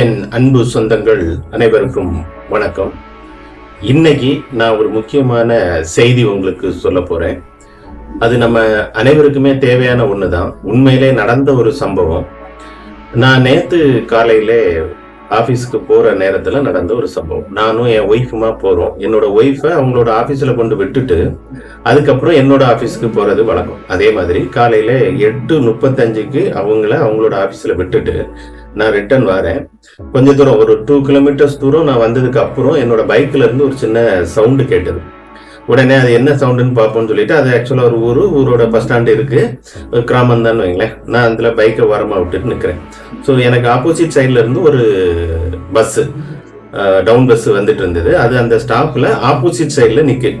என் அன்பு சொந்தங்கள் அனைவருக்கும் வணக்கம். இன்னைக்கு நான் ஒரு முக்கியமான செய்தி உங்களுக்கு சொல்ல போறேன். அது நம்ம அனைவருக்குமே தேவையான ஒன்று தான் உண்மையிலே நடந்த ஒரு சம்பவம். நான் நேற்று காலையிலே ஆஃபீஸுக்கு போகிற நேரத்தில் நடந்த ஒரு சம்பவம். நானும் என் ஒய்ஃபுமா போகிறோம் என்னோட ஒய்ஃபை அவங்களோட ஆஃபீஸில் கொண்டு விட்டுட்டு அதுக்கப்புறம் என்னோட ஆஃபீஸ்க்கு போகிறது வழக்கம். அதே மாதிரி காலையில் எட்டு முப்பத்தஞ்சுக்கு அவங்கள அவங்களோட ஆஃபீஸில் விட்டுட்டு நான் ரிட்டர்ன் வரேன். கொஞ்ச தூரம் ஒரு டூ கிலோமீட்டர்ஸ் தூரம் நான் வந்ததுக்கு அப்புறம் என்னோட பைக்ல இருந்து ஒரு சின்ன சவுண்டு கேட்டது. உடனே அது என்ன சவுண்டுன்னு பார்ப்போம்னு சொல்லிட்டு அது ஆக்சுவலாக ஒரு ஊர் ஊரோட பஸ் ஸ்டாண்டு இருக்கு. கிராமம் தான் வைங்களேன். நான் அதில் பைக்கை ஓரமாக விட்டுட்டு நிற்கிறேன் ஸோ எனக்கு ஆப்போசிட் சைடில் இருந்து ஒரு பஸ்ஸு டவுன் பஸ் வந்துட்டு இருந்தது. அது அந்த ஸ்டாப்பில் ஆப்போசிட் சைடில் நிற்குது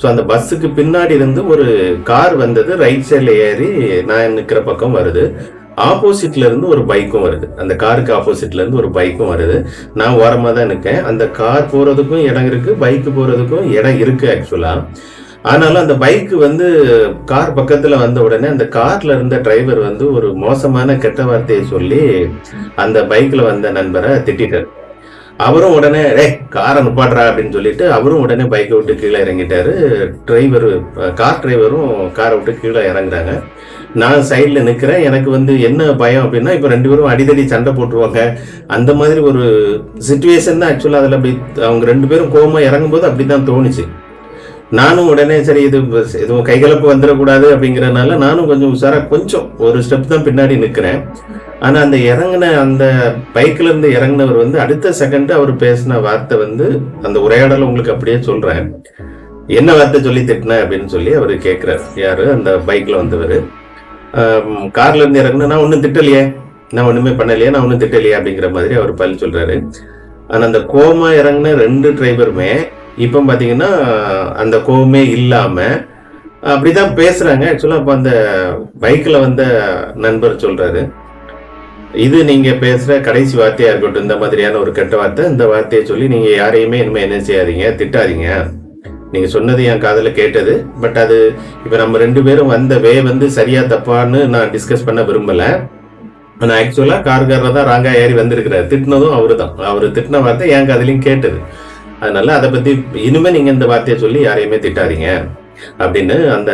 ஸோ அந்த பஸ்ஸுக்கு பின்னாடி இருந்து ஒரு கார் வந்தது. ரைட் சைடில் ஏறி நான் நிற்கிற பக்கம் வருது. ஆப்போசிட்ல இருந்து ஒரு பைக்கும் வருது. அந்த காருக்கு ஆப்போசிட்ல இருந்து ஒரு பைக்கும் வருது. நான் ஓரமாக தான் நிற்கேன் அந்த கார் போறதுக்கும் இடம் இருக்கு பைக்கு போறதுக்கும் இடம் இருக்கு ஆக்சுவலா ஆனாலும் அந்த பைக்கு வந்து கார் பக்கத்துல வந்த உடனே அந்த கார்ல இருந்த டிரைவர் வந்து ஒரு மோசமான கெட்ட வார்த்தையை சொல்லி அந்த பைக்ல வந்த நண்பரை திட்டிட்டார். அவரும் உடனே ரே காரை நிப்பாட்டுறா அப்படின்னு சொல்லிட்டு அவரும் உடனே பைக்கை விட்டு கீழே இறங்கிட்டாரு. டிரைவர் கார் டிரைவரும் காரை விட்டு கீழே இறங்குறாங்க. நான் சைடில் நிற்கிறேன் எனக்கு வந்து என்ன பயம் அப்படின்னா இப்போ ரெண்டு பேரும் அடிதடி சண்டை போட்டுருவாங்க. அந்த மாதிரி ஒரு சுச்சுவேஷன் தான் ஆக்சுவலாக அதில் அப்படி அவங்க ரெண்டு பேரும் கோமா இறங்கும்போது அப்படி தான் தோணுச்சு. நானும் உடனே சரி இது எதுவும் கைகலப்பு வந்துடக்கூடாது அப்படிங்கிறனால நானும் கொஞ்சம் உஷாராக கொஞ்சம் ஒரு ஸ்டெப் தான் பின்னாடி நிற்கிறேன் ஆனால் அந்த இறங்கின அந்த பைக்கில் இருந்து இறங்கினவர் வந்து அடுத்த செகண்ட் அவர் பேசின வார்த்தை வந்து அந்த உரையாடலை உங்களுக்கு அப்படியே சொல்கிறேன் என்ன வார்த்தை சொல்லி திட்டின அப்படின்னு சொல்லி அவர் கேட்குறாரு யார்? அந்த பைக்கில் வந்தவர். கார்ல இருந்து இறங்கினா நான் ஒன்றும் திட்டலையே. நான் ஒன்றுமே பண்ணலையே நான் ஒன்றும் திட்டலையே அப்படிங்கிற மாதிரி அவர் பதில் சொல்கிறாரு ஆனால் அந்த கோமா இறங்கின ரெண்டு டிரைவருமே இப்போ பார்த்தீங்கன்னா அந்த கோவமே இல்லாமல் அப்படிதான் பேசுகிறாங்க ஆக்சுவலாக இப்போ அந்த பைக்கில் வந்த நண்பர் சொல்கிறாரு இது நீங்கள் பேசுகிற கடைசி வார்த்தையாக இருக்கட்டும் இந்த மாதிரியான ஒரு கெட்ட வார்த்தை இந்த வார்த்தையை சொல்லி நீங்கள் யாரையுமே இனிமேல் என்ன செய்யாதீங்க திட்டாதீங்க. நீங்கள் சொன்னது என் காதில் கேட்டது பட் அது இப்போ நம்ம ரெண்டு பேரும் வந்த வே வந்து சரியாக தப்பான்னு நான் டிஸ்கஸ் பண்ண விரும்பலை. ஆனால் ஆக்சுவலாக கார்காரர் தான் ராங்கா ஏறி வந்திருக்கிறார். திட்டினதும் அவரு தான் அவர் திட்டின வார்த்தை என் காதலையும் கேட்டது. அதனால அதை பத்தி இனிமே நீங்க இந்த வார்த்தையை சொல்லி யாரையுமே திட்டாதீங்க அப்படின்னு அந்த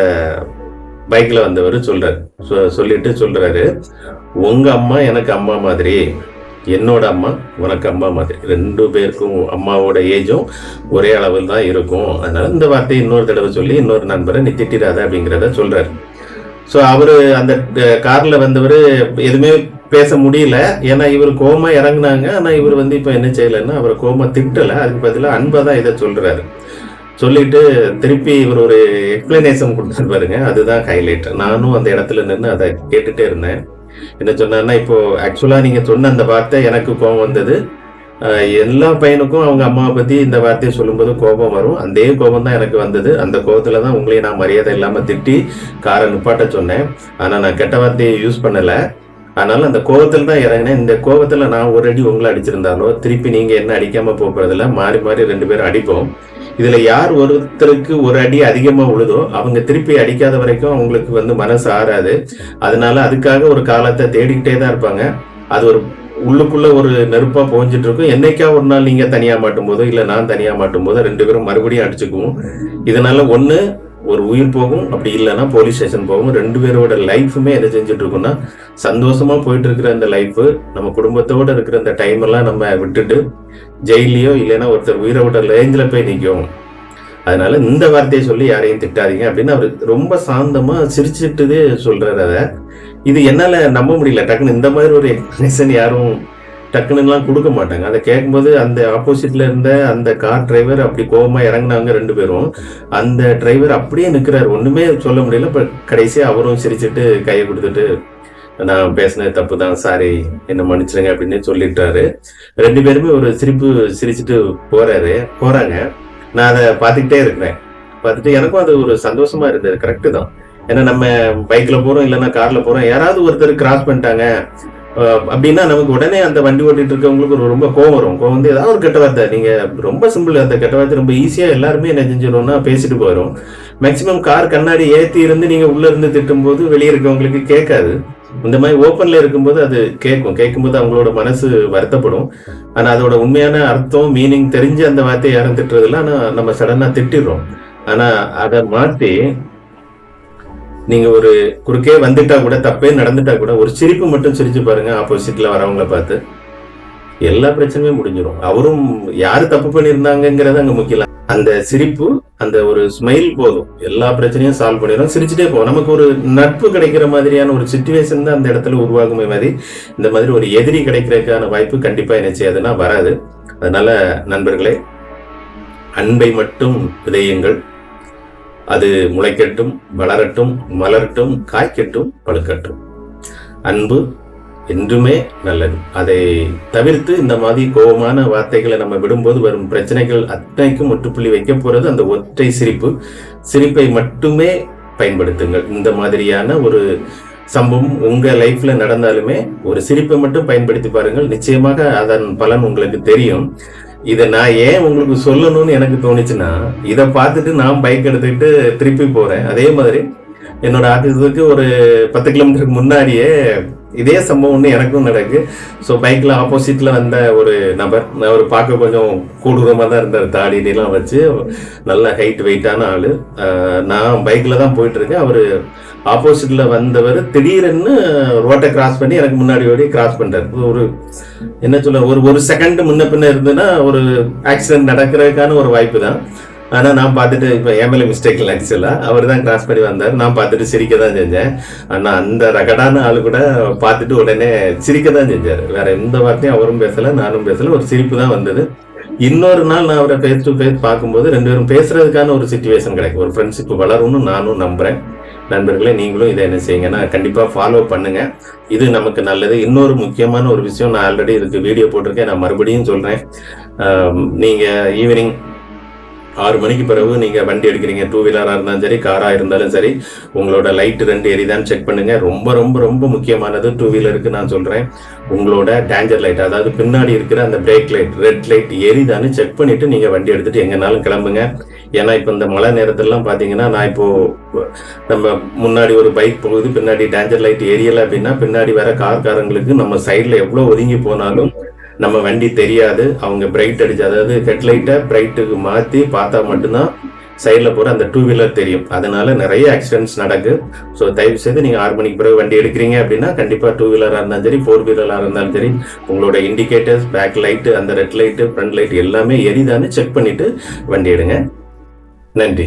பைக்ல வந்தவர் சொல்றாரு. சொ- சொல்லிட்டு சொல்றாரு. உங்க அம்மா எனக்கு அம்மா மாதிரி என்னோட அம்மா உனக்கு அம்மா மாதிரி. ரெண்டு பேருக்கும் அம்மாவோட ஏஜும் ஒரே அளவில் தான் இருக்கும். அதனால இந்த வார்த்தையை இன்னொரு தடவை சொல்லி இன்னொரு நண்பரை நீ திட்டிடாத அப்படிங்கிறத சொல்றாரு. ஸோ அவர் அந்த கார்ல வந்தவர் எதுவுமே பேச முடியல. ஏன்னா இவர் கோமா இறங்குனாங்க. ஆனால் இவர் வந்து இப்போ என்ன செய்யலைன்னா அவரை கோமா திட்டலை. அதுக்கு பதிலாக அன்பை தான் இதை சொல்கிறாரு சொல்லிட்டு திருப்பி இவர் ஒரு எக்ஸ்பிளனேஷன் கொடுத்துட்டு பாருங்க. அதுதான் ஹைலைட் நானும் அந்த இடத்துல நின்று அதை கேட்டுட்டே இருந்தேன். என்ன சொன்னார்னா இப்போ ஆக்சுவலாக நீங்கள் சொன்ன அந்த வார்த்தை எனக்கு கோபம் வந்தது. எல்லா பையனுக்கும் அவங்க அம்மாவை பற்றி இந்த வார்த்தையை சொல்லும்போது கோபம் வரும். அதே கோபம் தான் எனக்கு வந்தது. அந்த கோபத்தில் தான் உங்களையும் நான் மரியாதை இல்லாமல் திட்டி காரை நிப்பாட்ட சொன்னேன். ஆனால் நான் கெட்ட வார்த்தையை யூஸ் பண்ணலை. அதனால அந்த கோபத்தில் தான் இறங்கினேன். இந்த கோபத்தில் நான் ஒரு அடி உங்களை அடிச்சிருந்தாலோ திருப்பி நீங்கள் என்ன அடிக்காமல் போகிறதில்ல மாறி மாறி ரெண்டு பேரும் அடிப்போம். இதில் யார் ஒருத்தருக்கு ஒரு அடி அதிகமாக உழுதோ அவங்க திருப்பி அடிக்காத வரைக்கும் அவங்களுக்கு வந்து மனசு ஆறாது. அதனால அதுக்காக ஒரு காலத்தை தேடிக்கிட்டே தான் இருப்பாங்க. அது ஒரு உள்ளுக்குள்ள ஒரு நெருப்பா போஞ்சிட்டு இருக்கும். என்னைக்கா ஒரு நாள் நீங்க தனியா மாட்டும் போதோ இல்ல நான் தனியா மாட்டும் போதோ ரெண்டு பேரும் மறுபடியும் அடிச்சுக்குவோம். இதனால ஒண்ணு ஒரு உயிர் போகும் அப்படி இல்லைன்னா போலீஸ் ஸ்டேஷன் போகும். ரெண்டு பேரோட லைஃபுமே என்ன செஞ்சுட்டு இருக்கோம்னா சந்தோஷமா போயிட்டு இருக்கிற அந்த லைஃப் நம்ம குடும்பத்தோட இருக்கிற அந்த டைம் எல்லாம் நம்ம விட்டுட்டு ஜெயிலையோ இல்லைன்னா ஒருத்தர் உயிரோட ரேஞ்சில் போய் நிற்கும். அதனால இந்த வார்த்தையை சொல்லி யாரையும் திட்டாதீங்க அப்படின்னு அவர் ரொம்ப சாந்தமா சிரிச்சுட்டுதே சொல்றாரு அதை. இது என்னால நம்ப முடியல. டக்குன்னு இந்த மாதிரி ஒரு எக்ஸ்பிளேஷன் யாரும் டக்குன்னுலாம் கொடுக்க மாட்டாங்க. அதை கேட்கும்போது அந்த ஆப்போசிட்ல இருந்த அந்த கார் டிரைவர் அப்படி கோவமா இறங்குனாங்க ரெண்டு பேரும். அந்த டிரைவர் அப்படியே நிக்கிறாரு. ஒண்ணுமே சொல்ல முடியல. இப்ப கடைசியா அவரும் சிரிச்சிட்டு கையை கொடுத்துட்டு நான் பேசினது தப்பு தான். சாரி என்ன மன்னிச்சிருங்க அப்படின்னு சொல்லிட்டாரு. ரெண்டு பேருமே ஒரு சிரிப்பு சிரிச்சிட்டு போறாரு. போறாங்க. நான் அதை பார்த்துக்கிட்டே இருக்கிறேன். பார்த்துட்டு எனக்கும் அது ஒரு சந்தோஷமா இருந்தது. கரெக்டு தான். ஏன்னா நம்ம பைக்ல போறோம் இல்லைன்னா கார்ல போறோம். யாராவது ஒருத்தர் கிராஸ் பண்ணிட்டாங்க. அப்படின்னா நமக்கு உடனே அந்த வண்டி ஓட்டிட்டு இருக்கவங்களுக்கு ஒரு ரொம்ப கோவம் வரும். கோவம் வந்து ஏதாவது ஒரு கெட்ட வார்த்தை. நீங்க ரொம்ப சிம்பிள் அந்த கெட்ட வார்த்தை ரொம்ப ஈஸியா எல்லாருமே என்ன செஞ்சிடணும்னா பேசிட்டு போயிடும் மேக்சிமம் கார் கண்ணாடி ஏத்தி இருந்து நீங்க உள்ள இருந்து திட்டும் போது வெளியே இருக்கவங்களுக்கு கேட்காது. இந்த மாதிரி ஓப்பன்ல இருக்கும்போது அது கேட்கும். கேட்கும்போது அவங்களோட மனசு வருத்தப்படும். ஆனா அதோட உண்மையான அர்த்தம் மீனிங் தெரிஞ்சு அந்த வார்த்தையை யாரும் திட்டுறதில்ல. ஆனா நம்ம சடனா திட்டிடுறோம். ஆனா அதை மாத்தி நீங்க ஒரு குறுக்கே வந்துட்டா கூட தப்பே நடந்துட்டா கூட ஒரு சிரிப்பு மட்டும் சிரிச்சு பாருங்க ஆப்போசிட்ல வரவங்கள பார்த்து. எல்லா பிரச்சனையும் முடிஞ்சிடும் அவரும் யாரு தப்பு பண்ணியிருந்தாங்கங்கிறது அங்க முக்கியம் அந்த சிரிப்பு அந்த ஒரு ஸ்மைல் போதும். எல்லா பிரச்சனையும் சால்வ் பண்ணிடும் சிரிச்சுட்டே போகும் நமக்கு ஒரு நட்பு கிடைக்கிற மாதிரியான ஒரு சுச்சுவேஷன் தான் அந்த இடத்துல உருவாகுமே மாதிரி இந்த மாதிரி ஒரு எதிரி கிடைக்கிறதுக்கான வாய்ப்பு கண்டிப்பா என்ன செய்யாதுன்னா வராது. அதனால நண்பர்களே அன்பை மட்டும் விதையுங்கள். அது முளைக்கட்டும் வளரட்டும் மலரட்டும் காய்க்கட்டும் பழுக்கட்டும். அன்பு என்றுமே நல்லது. அதை தவிர்த்து இந்த மாதிரி கோபமான வார்த்தைகளை நம்ம விடும்போது வரும் பிரச்சனைகள் அத்தனைக்கும் முற்றுப்புள்ளி வைக்க போறது அந்த ஒற்றை சிரிப்பு. சிரிப்பை மட்டுமே பயன்படுத்துங்கள். இந்த மாதிரியான ஒரு சம்பவம் உங்க லைஃப்ல நடந்தாலுமே ஒரு சிரிப்பை மட்டும் பயன்படுத்தி பாருங்கள். நிச்சயமாக அதன் பலன் உங்களுக்கு தெரியும். இதை நான் ஏன் உங்களுக்கு சொல்லணும்னு எனக்கு தோணுச்சுன்னா இதை பார்த்துட்டு நான் பைக் எடுத்துக்கிட்டு திருப்பி போகிறேன் அதே மாதிரி என்னோட ஆஃபீஸுக்கு ஒரு பத்து கிலோமீட்டருக்கு முன்னாடியே இதே சம்பவம் ஒன்று எனக்கும் நடக்கு. ஸோ பைக்கில் ஆப்போசிட்டில் வந்த ஒரு நபர் அவர் பார்க்க கொஞ்சம் கூடுதலமாக தான் இருந்தார். தாடிலாம் வச்சு நல்ல ஹைட் வெயிட்டான ஆள். நான் பைக்கில் தான் போயிட்டுருக்கேன் அவர் ஆப்போசிட்டில் வந்தவர் திடீரென்னு ரோட்டை கிராஸ் பண்ணி எனக்கு முன்னாடி ஓடி கிராஸ் பண்ணுறாரு ஒரு என்ன சொல்ல ஒரு ஒரு செகண்ட் முன்ன பின்ன இருந்ததுன்னா ஒரு ஆக்சிடென்ட் நடக்கிறதுக்கான ஒரு வாய்ப்பு தான் ஆனால் நான் பார்த்துட்டு இப்போ என் மேலே மிஸ்டேக் இல்லை ஆக்சுவலாக அவர் தான் கிராஸ் பண்ணி வந்தார். நான் பார்த்துட்டு சிரிக்க தான் செஞ்சேன். ஆனால் அந்த ரகடான ஆள் கூட பார்த்துட்டு உடனே சிரிக்க தான் செஞ்சார். வேற எந்த வார்த்தையும் அவரும் பேசலை நானும் பேசலை. ஒரு சிரிப்பு தான் வந்தது. இன்னொரு நாள் நான் அவரை ஃபேஸ் டு ஃபேஸ் பார்க்கும்போது ரெண்டு பேரும் பேசுறதுக்கான ஒரு சுச்சுவேஷன் கிடைக்கும். ஒரு ஃப்ரெண்ட்ஷிப் வளரும்னு நானும் நம்புறேன். நண்பர்களே நீங்களும் இதை என்ன செய்யுங்கன்னா கண்டிப்பாக ஃபாலோ பண்ணுங்க. இது நமக்கு நல்லது. இன்னொரு முக்கியமான ஒரு விஷயம் நான் ஆல்ரெடி இதுக்கு வீடியோ போட்டிருக்கேன். நான் மறுபடியும் சொல்கிறேன் நீங்கள் ஈவினிங் ஆறு மணிக்கு பிறகு நீங்கள் வண்டி எடுக்கிறீங்க. டூ வீலராக இருந்தாலும் சரி காராக இருந்தாலும் சரி உங்களோட லைட் ரெண்டு எரிதான்னு செக் பண்ணுங்கள் ரொம்ப ரொம்ப ரொம்ப முக்கியமானது டூ வீலருக்கு நான் சொல்கிறேன் உங்களோட டேஞ்சர் லைட் அதாவது பின்னாடி இருக்கிற அந்த பிரேக் லைட் ரெட் லைட் எரிதான்னு செக் பண்ணிவிட்டு நீங்கள் வண்டி எடுத்துட்டு எங்கேனாலும் கிளம்புங்க. ஏன்னா இப்போ இந்த மழை நேரத்திலலாம் பார்த்தீங்கன்னா நான் இப்போ நம்ம முன்னாடி ஒரு பைக் போகுது பின்னாடி டேஞ்சர் லைட் எரியலை அப்படின்னா பின்னாடி வர கார்காரங்களுக்கு நம்ம சைடில் எவ்வளோ ஒதுங்கி போனாலும் நம்ம வண்டி தெரியாது. அவங்க பிரைட் அடிச்சு அதாவது ஹெட்லைட்டை பிரைட்டுக்கு மாற்றி பார்த்தா மட்டும்தான் சைடில் போகிற அந்த டூ வீலர் தெரியும். அதனால நிறைய ஆக்சிடென்ட்ஸ் நடக்கு. ஸோ தயவு செய்து நீங்கள் ஆறு மணிக்கு பிறகு வண்டி எடுக்கிறீங்க அப்படின்னா கண்டிப்பாக டூ வீலராக இருந்தாலும் சரி ஃபோர் வீலராக இருந்தாலும் சரி உங்களோட இண்டிகேட்டர்ஸ் பேக் லைட்டு அந்த ரெட் லைட்டு ஃப்ரண்ட் லைட் எல்லாமே எரிதானு செக் பண்ணிவிட்டு வண்டி எடுங்க. நன்றி